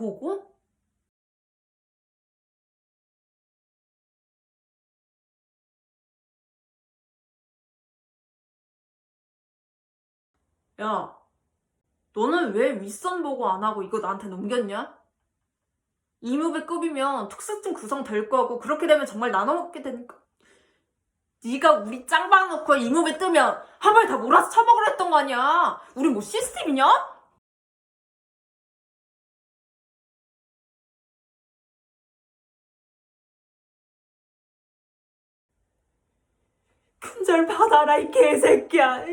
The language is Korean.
보고? 야, 너는 왜 윗선 보고 안 하고 이거 나한테 넘겼냐? 이무배급이면 특수증 구성될 거고 그렇게 되면 정말 나눠 먹게 되니까 네가 우리 짱방 놓고 이무배 뜨면 한 발 다 몰아서 처먹으려 했던 거 아니야 우리 뭐 시스템이냐? 큰절 받아라 이 개새끼야